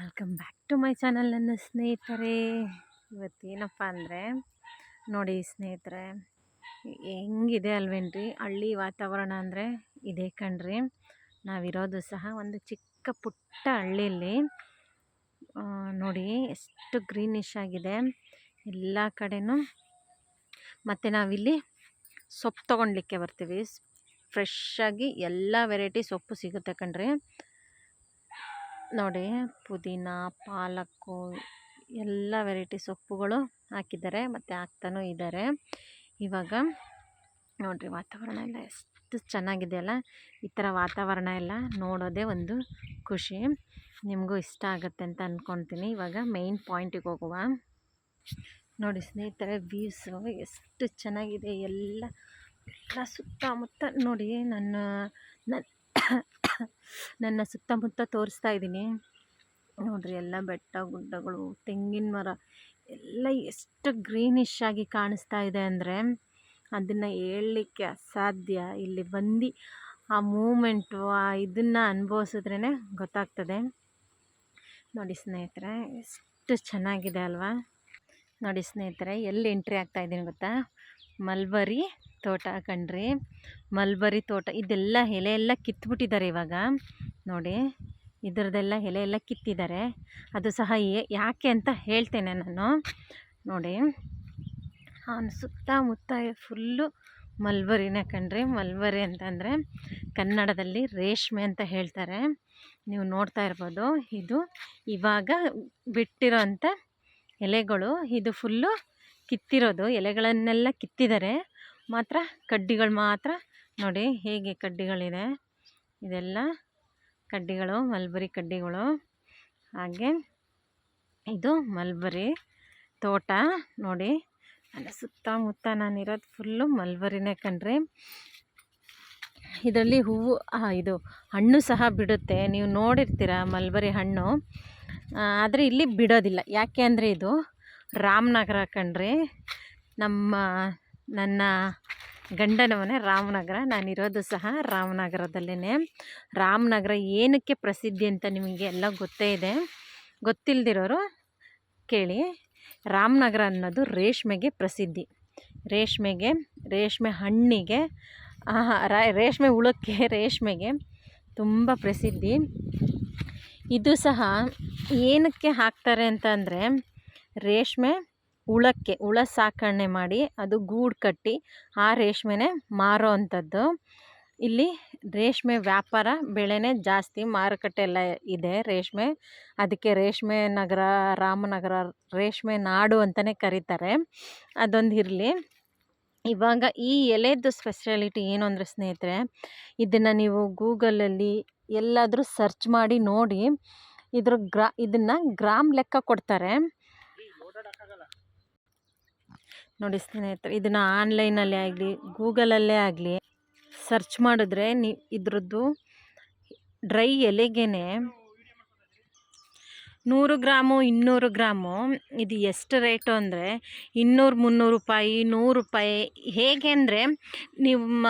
Welcome back to my channel ನನ್ನ ಸ್ನೇಹಿತರೆ. ಇವತ್ತೇನಪ್ಪ ಅಂದರೆ, ನೋಡಿ ಸ್ನೇಹಿತರೆ, ಹೆಂಗಿದೆ ಅಲ್ವೇನ್ರಿ? ಹಳ್ಳಿ ವಾತಾವರಣ ಅಂದರೆ ಇದೇ ಕಣ್ರಿ. ನಾವಿರೋದು ಸಹ ಒಂದು ಚಿಕ್ಕ ಪುಟ್ಟ ಹಳ್ಳಿಯಲ್ಲಿ. ನೋಡಿ ಎಷ್ಟು ಗ್ರೀನಿಶ್ ಆಗಿದೆ. ಎಲ್ಲ ಕಡೆಯೂ ಮತ್ತು ನಾವಿಲ್ಲಿ ಸೊಪ್ಪು ತೊಗೊಂಡ್ಲಿಕ್ಕೆ ಬರ್ತೀವಿ. ಫ್ರೆಶ್ ಆಗಿ ಎಲ್ಲ ವೆರೈಟಿ ಸೊಪ್ಪು ಸಿಗುತ್ತೆ ಕಣ್ರಿ. ನೋಡಿ, ಪುದೀನ, ಪಾಲಕ್ಕು, ಎಲ್ಲ ವೆರೈಟಿ ಸೊಪ್ಪುಗಳು ಹಾಕಿದ್ದಾರೆ. ಮತ್ತು ಹಾಕ್ತಾನೂ ಇದ್ದಾರೆ ಇವಾಗ ನೋಡಿರಿ, ವಾತಾವರಣ ಎಲ್ಲ ಎಷ್ಟು ಚೆನ್ನಾಗಿದೆ ಅಲ್ಲ ಈ ಥರ ವಾತಾವರಣ ಎಲ್ಲ ನೋಡೋದೇ ಒಂದು ಖುಷಿ. ನಿಮಗೂ ಇಷ್ಟ ಆಗುತ್ತೆ ಅಂತ ಅಂದ್ಕೊತೀನಿ ಇವಾಗ ಮೇಯ್ನ್ ಪಾಯಿಂಟಿಗೆ ಹೋಗುವ. ನೋಡಿ, ಸ್ನೇಹಿತರೆ ವ್ಯೂಸು ಎಷ್ಟು ಚೆನ್ನಾಗಿದೆ. ಎಲ್ಲ ಎಲ್ಲ ಸುತ್ತಮುತ್ತ ನೋಡಿ, ನನ್ನ ನನ್ನ ನನ್ನ ಸುತ್ತಮುತ್ತ ತೋರಿಸ್ತಾ ಇದ್ದೀನಿ. ನೋಡ್ರಿ ಎಲ್ಲ ಬೆಟ್ಟ, ಗುಡ್ಡಗಳು, ತೆಂಗಿನ ಮರ, ಎಲ್ಲ ಎಷ್ಟು ಗ್ರೀನಿಶ್ ಆಗಿ ಕಾಣಿಸ್ತಾ ಇದೆ ಅಂದರೆ ಅದನ್ನು ಹೇಳಲಿಕ್ಕೆ ಅಸಾಧ್ಯ. ಇಲ್ಲಿ ಬಂದು ಆ ಮೂಮೆಂಟು ಆ ಇದನ್ನು ಅನುಭವಿಸಿದ್ರೇ ಗೊತ್ತಾಗ್ತದೆ. ನೋಡಿ ಸ್ನೇಹಿತರೆ, ಎಷ್ಟು ಚೆನ್ನಾಗಿದೆ ಅಲ್ವಾ? ನೋಡಿ ಸ್ನೇಹಿತರೆ, ಎಲ್ಲಿ ಎಂಟ್ರಿ ಆಗ್ತಾ ಇದ್ದೀನಿ ಗೊತ್ತಾ? ಮಲ್ಬರಿ ತೋಟ ಕಣ್ರಿ ಮಲ್ಬರಿ ತೋಟ ಇದೆಲ್ಲ ಎಲೆ ಎಲ್ಲ ಕಿತ್ಬಿಟ್ಟಿದ್ದಾರೆ ಇವಾಗ. ನೋಡಿ, ಇದರದ್ದೆಲ್ಲ ಎಲೆ ಎಲ್ಲ ಕಿತ್ತಿದ್ದಾರೆ. ಅದು ಸಹ ಯಾಕೆ ಅಂತ ಹೇಳ್ತೇನೆ ನಾನು. ನೋಡಿ ಸುತ್ತಮುತ್ತ ಫುಲ್ಲು ಮಲ್ಬರಿನೇ ಕಣ್ರಿ ಮಲ್ಬರಿ ಅಂತಂದರೆ ಕನ್ನಡದಲ್ಲಿ ರೇಷ್ಮೆ ಅಂತ ಹೇಳ್ತಾರೆ. ನೀವು ನೋಡ್ತಾ ಇರ್ಬೋದು, ಇದು ಇವಾಗ ಬಿಟ್ಟಿರೋಂಥ ಎಲೆಗಳು. ಇದು ಫುಲ್ಲು ಕಿತ್ತಿರೋದು, ಎಲೆಗಳನ್ನೆಲ್ಲ ಕಿತ್ತಿದ್ದಾರೆ. ಮಾತ್ರ, ಕಡ್ಡಿಗಳು ಮಾತ್ರ. ನೋಡಿ ಹೇಗೆ ಕಡ್ಡಿಗಳಿದೆ. ಇದೆಲ್ಲ ಕಡ್ಡಿಗಳು, ಮಲ್ಬರಿ ಕಡ್ಡಿಗಳು. ಹಾಗೆ ಇದು ಮಲ್ಬರಿ ತೋಟ. ನೋಡಿ, ಅಲ್ಲಿ ಸುತ್ತಮುತ್ತ ನಾನಿರೋದು ಫುಲ್ಲು ಮಲ್ಬರಿನೇ ಕಣ್ರಿ. ಇದರಲ್ಲಿ ಹೂವು ಇದು ಹಣ್ಣು ಸಹ ಬಿಡುತ್ತೆ. ನೀವು ನೋಡಿರ್ತೀರ ಮಲ್ಬರಿ ಹಣ್ಣು. ಆದರೆ ಇಲ್ಲಿ ಬಿಡೋದಿಲ್ಲ. ಯಾಕೆ ಅಂದರೆ ಇದು ರಾಮನಗರ ಕಣ್ರಿ. ನಮ್ಮ ನನ್ನ ಗಂಡನ ಮನೆ ರಾಮನಗರ. ನಾನಿರೋದು ಸಹ ರಾಮನಗರದಲ್ಲೇ ರಾಮನಗರ ಏನಕ್ಕೆ ಪ್ರಸಿದ್ಧಿ ಅಂತ ನಿಮಗೆ ಎಲ್ಲ ಗೊತ್ತೇ ಇದೆ. ಗೊತ್ತಿಲ್ಲದಿರೋರು ಕೇಳಿ. ರಾಮನಗರ ಅನ್ನೋದು ರೇಷ್ಮೆಗೆ ಪ್ರಸಿದ್ಧಿ. ರೇಷ್ಮೆಗೆ, ರೇಷ್ಮೆ ಹಣ್ಣಿಗೆ ರೇಷ್ಮೆ ಹುಳಕ್ಕೆ ರೇಷ್ಮೆಗೆ ತುಂಬ ಪ್ರಸಿದ್ಧಿ. ಇದು ಸಹ ಏನಕ್ಕೆ ಹಾಕ್ತಾರೆ ಅಂತಂದರೆ ರೇಷ್ಮೆ ಹುಳಕ್ಕೆ ಹುಳ ಸಾಕಣೆ ಮಾಡಿ ಅದು ಗೂಡು ಕಟ್ಟಿ ಆ ರೇಷ್ಮೆನೇ ಮಾರೋ ಅಂಥದ್ದು. ಇಲ್ಲಿ ರೇಷ್ಮೆ ವ್ಯಾಪಾರ ಬೆಳೆನೇ ಜಾಸ್ತಿ ಮಾರುಕಟ್ಟೆ ಎಲ್ಲ ಇದೆ ರೇಷ್ಮೆ. ಅದಕ್ಕೆ ರೇಷ್ಮೆ ನಗರ, ರಾಮನಗರ ರೇಷ್ಮೆ ನಾಡು ಅಂತಲೇ ಕರೀತಾರೆ. ಅದೊಂದು ಇರಲಿ. ಇವಾಗ ಈ ಎಲೆದು ಸ್ಪೆಷಾಲಿಟಿ ಏನು ಅಂದರೆ ಸ್ನೇಹಿತರೆ, ಇದನ್ನು ನೀವು ಗೂಗಲಲ್ಲಿ ಎಲ್ಲಾದರೂ ಸರ್ಚ್ ಮಾಡಿ ನೋಡಿ ಇದ್ರ ಗ್ರಾ, ಇದನ್ನು ಗ್ರಾಮ್ ಲೆಕ್ಕ ಕೊಡ್ತಾರೆ. ನೋಡಿ ಸ್ನೇಹಿತರೆ, ಇದನ್ನು ಆನ್ಲೈನಲ್ಲೇ ಆಗಲಿ, ಗೂಗಲಲ್ಲೇ ಆಗಲಿ ಸರ್ಚ್ ಮಾಡಿದ್ರೆ ನೀವು ಇದ್ರದ್ದು ಡ್ರೈ ಎಲೆಗೇನೆ ನೂರು ಗ್ರಾಮು, ಇನ್ನೂರು ಗ್ರಾಮು, ಇದು ಎಷ್ಟು ರೇಟು ಅಂದರೆ ಇನ್ನೂರು, ಮುನ್ನೂರು ರೂಪಾಯಿ, ನೂರು ರೂಪಾಯಿ, ಹೇಗೆ ಅಂದರೆ ನಿಮ್ಮ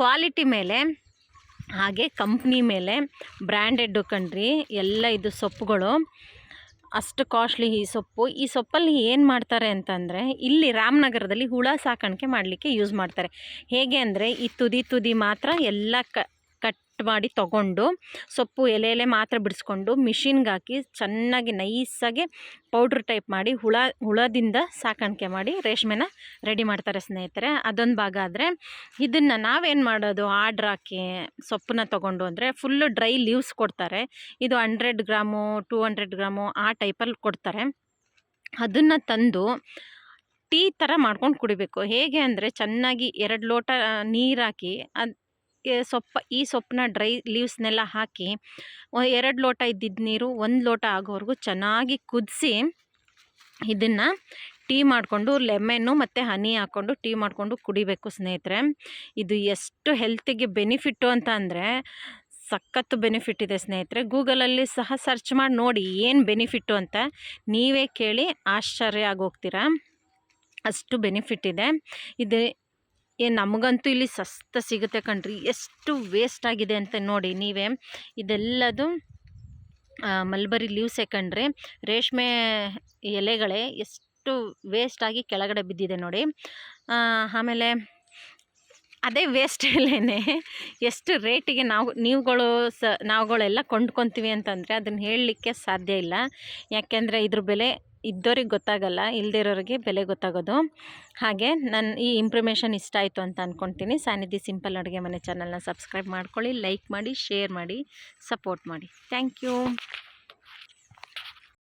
ಕ್ವಾಲಿಟಿ ಮೇಲೆ, ಹಾಗೆ ಕಂಪ್ನಿ ಮೇಲೆ ಬ್ರ್ಯಾಂಡೆಡ್ಡು ಕಣ್ರಿ ಎಲ್ಲ ಇದು ಸೊಪ್ಪುಗಳು. ಅಷ್ಟು ಕಾಸ್ಟ್ಲಿ ಈ ಸೊಪ್ಪು. ಈ ಸೊಪ್ಪಲ್ಲಿ ಏನು ಮಾಡ್ತಾರೆ ಅಂತಂದರೆ, ಇಲ್ಲಿ ರಾಮನಗರದಲ್ಲಿ ಹುಳ ಸಾಕಾಣಿಕೆ ಮಾಡಲಿಕ್ಕೆ ಯೂಸ್ ಮಾಡ್ತಾರೆ. ಹೇಗೆ ಅಂದರೆ, ಈ ತುದಿ ತುದಿ ಮಾತ್ರ ಎಲ್ಲ ಕ ಕಟ್ ಮಾಡಿ ತಗೊಂಡು ಸೊಪ್ಪು ಎಲೆ ಎಲೆ ಮಾತ್ರ ಬಿಡಿಸ್ಕೊಂಡು ಮಿಷಿನ್ಗೆ ಹಾಕಿ ಚೆನ್ನಾಗಿ ನೈಸಾಗಿ ಪೌಡ್ರ್ ಟೈಪ್ ಮಾಡಿ ಹುಳ, ಹುಳದಿಂದ ಸಾಕಾಣಿಕೆ ಮಾಡಿ ರೇಷ್ಮೆನ ರೆಡಿ ಮಾಡ್ತಾರೆ ಸ್ನೇಹಿತರೆ. ಅದೊಂದು ಭಾಗ ಆದರೆ ಇದನ್ನು ನಾವೇನು ಮಾಡೋದು? ಆರ್ಡ್ರ್ ಹಾಕಿ ಸೊಪ್ಪನ್ನ ತೊಗೊಂಡು ಅಂದರೆ ಫುಲ್ಲು ಡ್ರೈ ಲೀವ್ಸ್ ಕೊಡ್ತಾರೆ. ಇದು hundred gram two hundred gram ಆ ಟೈಪಲ್ಲಿ ಕೊಡ್ತಾರೆ. ಅದನ್ನು ತಂದು ಟೀ ಥರ ಮಾಡ್ಕೊಂಡು ಕುಡಿಬೇಕು. ಹೇಗೆ ಅಂದರೆ ಚೆನ್ನಾಗಿ ಎರಡು ಲೋಟ ನೀರು ಹಾಕಿ ಅದು ಸೊಪ್ಪು, ಈ ಸೊಪ್ಪನ್ನ ಡ್ರೈ ಲೀವ್ಸ್ನೆಲ್ಲ ಹಾಕಿ ಎರಡು ಲೋಟ ಇದ್ದಿದ್ದ ನೀರು, ಒಂದು ಲೋಟ ಆಗೋವರೆಗೂ ಚೆನ್ನಾಗಿ ಕುದಿಸಿ, ಇದನ್ನು ಟೀ ಮಾಡಿಕೊಂಡು ಲೆಮೆನ್ನು ಮತ್ತು ಹನಿ ಹಾಕ್ಕೊಂಡು ಟೀ ಮಾಡಿಕೊಂಡು ಕುಡಿಬೇಕು ಸ್ನೇಹಿತರೆ. ಇದು ಎಷ್ಟು ಹೆಲ್ತಿಗೆ ಬೆನಿಫಿಟ್ಟು ಅಂತ ಅಂದರೆ ಸಖತ್ತು ಬೆನಿಫಿಟ್ ಇದೆ ಸ್ನೇಹಿತರೆ. ಗೂಗಲಲ್ಲಿ ಸಹ ಸರ್ಚ್ ಮಾಡಿ ನೋಡಿ ಏನು ಬೆನಿಫಿಟ್ಟು ಅಂತ ನೀವೇ ಕೇಳಿ ಆಶ್ಚರ್ಯ ಆಗೋಗ್ತೀರಾ. ಅಷ್ಟು ಬೆನಿಫಿಟ್ ಇದೆ. ಇದು ಏ, ನಮಗಂತೂ ಇಲ್ಲಿ ಸಸ್ತ ಸಿಗುತ್ತೆ ಕಣ್ರಿ. ಎಷ್ಟು ವೇಸ್ಟ್ ಆಗಿದೆ ಅಂತ ನೋಡಿ ನೀವೇ. ಇದೆಲ್ಲದು ಮಲ್ಬರಿ ಲೀವ್ಸ್ ಕಂಡ್ರೆ ರೇಷ್ಮೆ ಎಲೆಗಳೇ ಎಷ್ಟು ವೇಸ್ಟಾಗಿ ಕೆಳಗಡೆ ಬಿದ್ದಿದೆ ನೋಡಿ. ಆಮೇಲೆ ಅದೇ ವೇಸ್ಟ್ ಎಲೆನೇ ಎಷ್ಟು ರೇಟಿಗೆ ನಾವು, ನೀವುಗಳು ಸ, ನಾವುಗಳೆಲ್ಲ ಕೊಂಡ್ಕೊತೀವಿ ಅಂತಂದರೆ ಅದನ್ನು ಹೇಳಲಿಕ್ಕೆ ಸಾಧ್ಯ ಇಲ್ಲ. ಯಾಕೆಂದರೆ ಇದ್ರ ಬೆಲೆ ಇದ್ದವ್ರಿಗೆ ಗೊತ್ತಾಗಲ್ಲ ಇಲ್ಲದಿರೋರಿಗೆ ಬೆಲೆ ಗೊತ್ತಾಗೋದು. ಹಾಗೆ ನನ್ನ ಈ ಇನ್ಫಾರ್ಮೇಷನ್ ಇಷ್ಟ ಆಯಿತು ಅಂತ ಅಂದ್ಕೊತೀನಿ ಸಾನಿಧಿ ಸಿಂಪಲ್ ಅಡುಗೆ ಮನೆ ಚಾನಲ್ನ ಸಬ್ಸ್ಕ್ರೈಬ್ ಮಾಡ್ಕೊಳ್ಳಿ ಲೈಕ್ ಮಾಡಿ ಶೇರ್ ಮಾಡಿ ಸಪೋರ್ಟ್ ಮಾಡಿ. Thank you